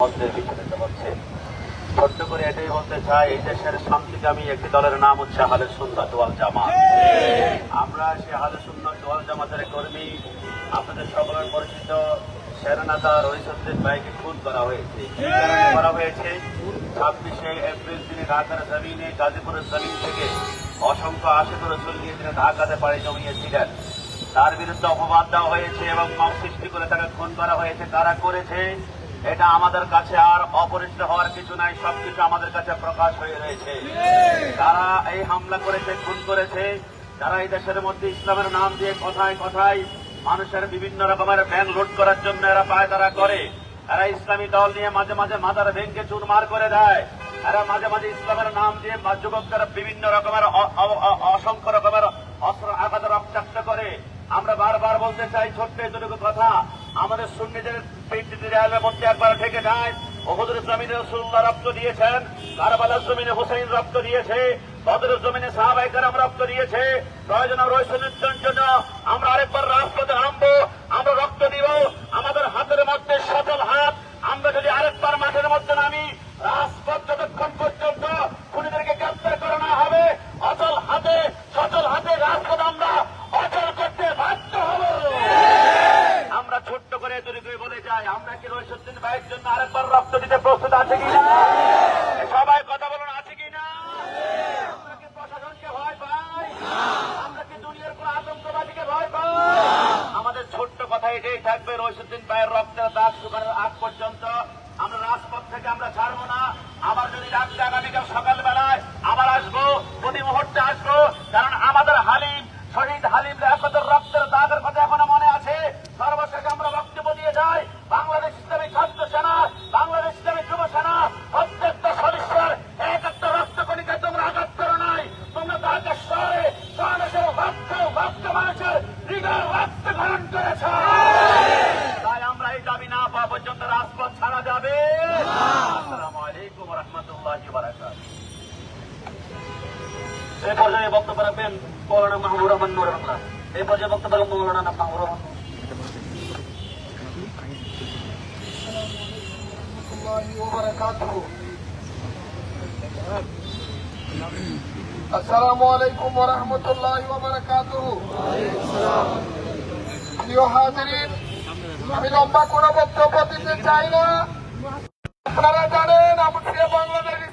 করে করা করা ছাব্বিশে এপ্রিল তিনি ঢাকার জমিনে, গাজীপুরের জমিন থেকে অসংখ্য আশিক রসুল নিয়ে তিনি ঢাকাতে পাড়ি জমিয়েছিলেন। তার বিরুদ্ধে অপবাদ দেওয়া হয়েছে এবং মব সৃষ্টি করে তাকে খুন করা হয়েছে। কারা করেছে? এটা আমাদের কাছে আর অপরিচিত হওয়ার কিছু নাই, সবকিছু আমাদের কাছে প্রকাশ হয়ে রয়েছে। তারা এই হামলা করেছে, খুন করেছে, যারা এই দেশের মধ্যে ইসলামের নাম দিয়ে কথায় কথায় মানুষের বিভিন্ন রকমের ব্যাংক লুট করার জন্য এরা পায় তারা করে, এরা ইসলামী দল নিয়ে মাঝে মাঝে মাথার ভেঙ্গে চুরমার করে দেয়, এরা মাঝে মাঝে ইসলামের নাম দিয়ে বা যুবকরা বিভিন্ন রকমের অসংখ্য রকমের অস্ত্র, আঘাত, রক্তাক্ত করে। আমরা বারবার বলতে চাই, ছোট্ট এতটুকু কথা আমাদের সুন্নিদের মধ্যে একবার ঠেকে যায়। ওহুদুর জমিনে রসুল্লাহ রপ্ত দিয়েছেন। কারবালার জমিনে হোসেন রপ্ত দিয়েছে। বদরের জমিনে সাহাবাই কারাম রক্ত দিয়েছে। প্রয়োজন রয়েছেনের জন্য? আমরা আরেকবার রাজপথে নামবো। আমরা রক্ত দিব আমাদের হাতের মধ্যে সচল হাত আমরা যদি আরেকবার মাঠের মধ্যে নামি রাজপথ যতক্ষণ পর্যন্ত খুনিদেরকে গ্রেপ্তার করা না হবে অচল হাতে সচল হাতে রাজপথ আমরা অচল করতে বাধ্য হব আমরা ছোট্ট করে এতটুকু বলে যাই আমরা ভাইয়ের জন্য আরেকবার রক্ত দিতে প্রস্তুত আছে কিনা? সবাই কথা বলুন, আছে কিনা? আমরা কি প্রশাসনকে ভয় পাই। আমরা কি দুনিয়ার কোন আতঙ্কবাদীকে ভয় পাই? আমাদের ছোট্ট কথা এটাই থাকবে রহিসুদ্দিন ভাইয়ের রক্তের দাগ শুকানোর আগ পর্যন্ত আমরা রাজপথ থেকে আমরা ছাড়বো না। আবার যদি রাত্রে আগামীকাল সকালবেলায়, আবার আসব, প্রতি মুহূর্তে আসব। কারণ আমাদের হালিম, শহীদ হালিম রেহাপতের রক্তের দাগের কথা এখনও মনে আছে সর্বশেষ আমরা বক্তব্য দিয়ে যাই বাংলাদেশ ইসলামী ছাত্র সেনা বাংলাদেশ ইসলামী যুব সেনা প্রত্যেকটা সদস্যের এক একটা রক্ত কণিকা তোমরা আঘাত করো নাই তোমরা তাকে শহরে বাংলাদেশের ভক্ত ভক্ত মানুষের হৃদয় রক্ত গ্রহণ করেছ তাই আমরা এই দাবি না পাওয়া পর্যন্ত রাজপথ ছাড়া যাবে আসসালামু আলাইকুম বারাকাত এই পর্যায়ে বক্তব্য রাখবেন মৌলানা মাহমুর রহমান নুর এই পর্যায়ে বক্তব্য রাখবেন মৌলানা মাহমুর রহমান আসসালামু আলাইকুম আমি কোনো বক্তব্য চাই না। আপনারা জানেন আমাদের বাংলাদেশ